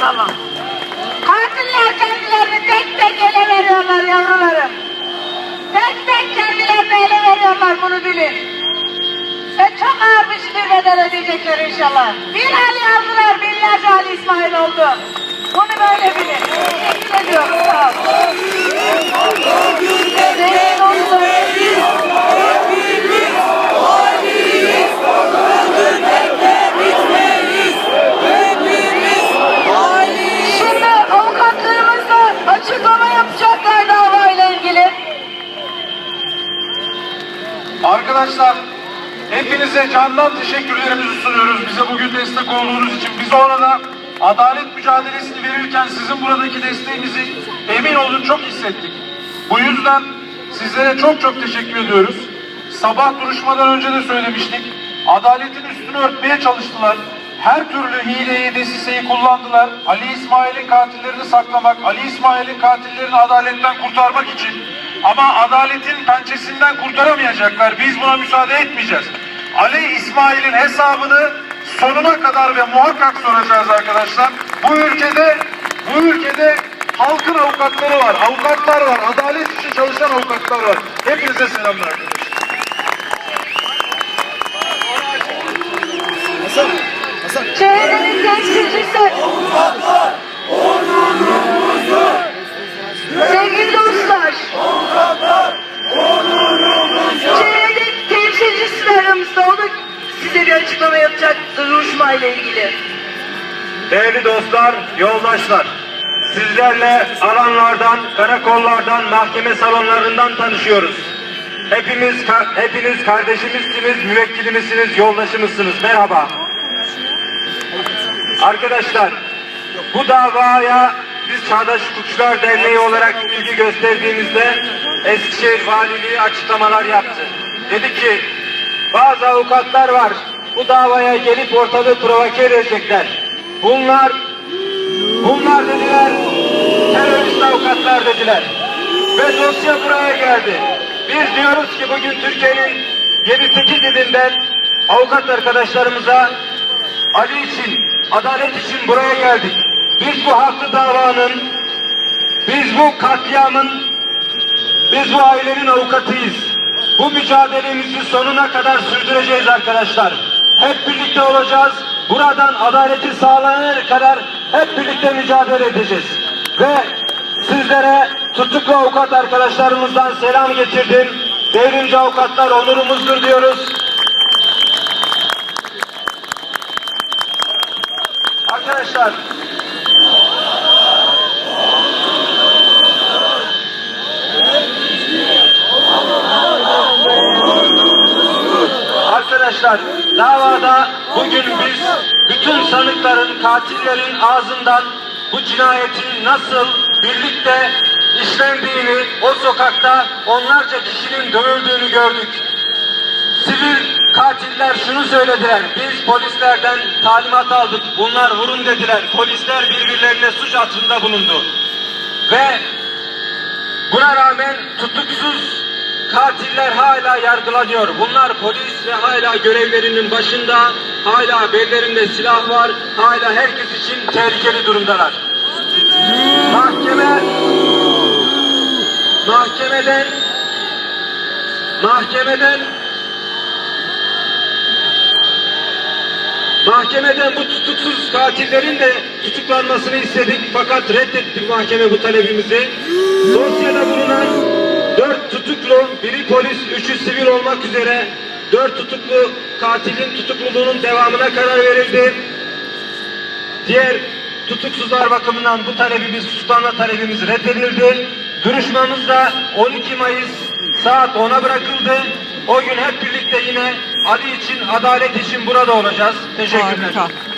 Tamam. Katiller kendilerini tek tek ele veriyorlar yavrularım. Tek tek kendilerini ele veriyorlar bunu bilin. Ve çok ağır bir bedel ödeyecekler inşallah. Bir Ali aldılar, binlerce Ali İsmail oldu. Bunu böyle bilin. Teşekkür ediyorum. Sağ olun. Arkadaşlar hepinize candan teşekkürlerimizi sunuyoruz. Bize bugün destek olduğunuz için. Biz orada adalet mücadelesini verirken sizin buradaki desteğinizi emin olun çok hissettik. Bu yüzden sizlere çok çok teşekkür ediyoruz. Sabah duruşmadan önce de söylemiştik. Adaletin üstünü örtmeye çalıştılar. Her türlü hileyi, desiseyi kullandılar. Ali İsmail'in katillerini saklamak, Ali İsmail'in katillerini adaletten kurtarmak için. Ama adaletin pençesinden kurtaramayacaklar. Biz buna müsaade etmeyeceğiz. Ali İsmail'in hesabını sonuna kadar ve muhakkak soracağız arkadaşlar. Bu ülkede, bu ülkede halkın avukatları var, avukatlar var, adalet için çalışan avukatlar var. Hepinize selamlar arkadaşlar. CHP'nin temsilcisi. Sevgili ile ilgili. Değerli dostlar, yoldaşlar, sizlerle alanlardan, karakollardan, mahkeme salonlarından tanışıyoruz. Hepimiz, hepiniz kardeşimizsiniz, müvekkilimizsiniz, yoldaşımızsınız. Merhaba. Arkadaşlar, bu davaya biz Çağdaş Hukukçular Derneği olarak ilgi gösterdiğimizde Eskişehir Valiliği açıklamalar yaptı. Dedi ki, bazı avukatlar var, bu davaya gelip ortalığı provoke edecekler. Bunlar, bunlar dediler, terörist avukatlar dediler. Ve dosya buraya geldi. Biz diyoruz ki bugün Türkiye'nin 7-8 ilinden avukat arkadaşlarımıza Ali için, adalet için buraya geldik. Biz bu haklı davanın, biz bu katliamın, biz bu ailenin avukatıyız. Bu mücadelemizi sonuna kadar sürdüreceğiz arkadaşlar. Hep birlikte olacağız. Buradan adaleti sağlanana kadar hep birlikte mücadele edeceğiz. Ve sizlere tutuklu avukat arkadaşlarımızdan selam getirdim. Devrimci avukatlar onurumuzdur diyoruz. Arkadaşlar Arkadaşlar davada bugün biz bütün sanıkların, katillerin ağzından bu cinayetin nasıl birlikte işlendiğini o sokakta onlarca kişinin dövüldüğünü gördük. Sivil katiller şunu söylediler. Biz polislerden talimat aldık. Bunlar vurun dediler. Polisler birbirlerine suç atfında bulundu. Ve Buna rağmen tutuksuz katiller hala yargılanıyor. Bunlar polis ve hala görevlerinin başında, hala bellerinde silah var, hala herkes için tehlikeli durumdalar. Mahkeme, mahkemeden, mahkemeden Mahkemeden bu tutuksuz katillerin de tutuklanmasını istedik fakat reddetti mahkeme bu talebimizi. Dosyada bulunan dört tutuklu, biri polis, üçü sivil olmak üzere dört tutuklu katilin tutukluluğunun devamına karar verildi. Diğer tutuksuzlar bakımından bu talebimiz, tutuklanma talebimiz reddedildi. Duruşmamız da 12 Mayıs saat 10'a bırakıldı. O gün hep birlikte yine Ali için, adalet için burada olacağız. Teşekkürler. Harika.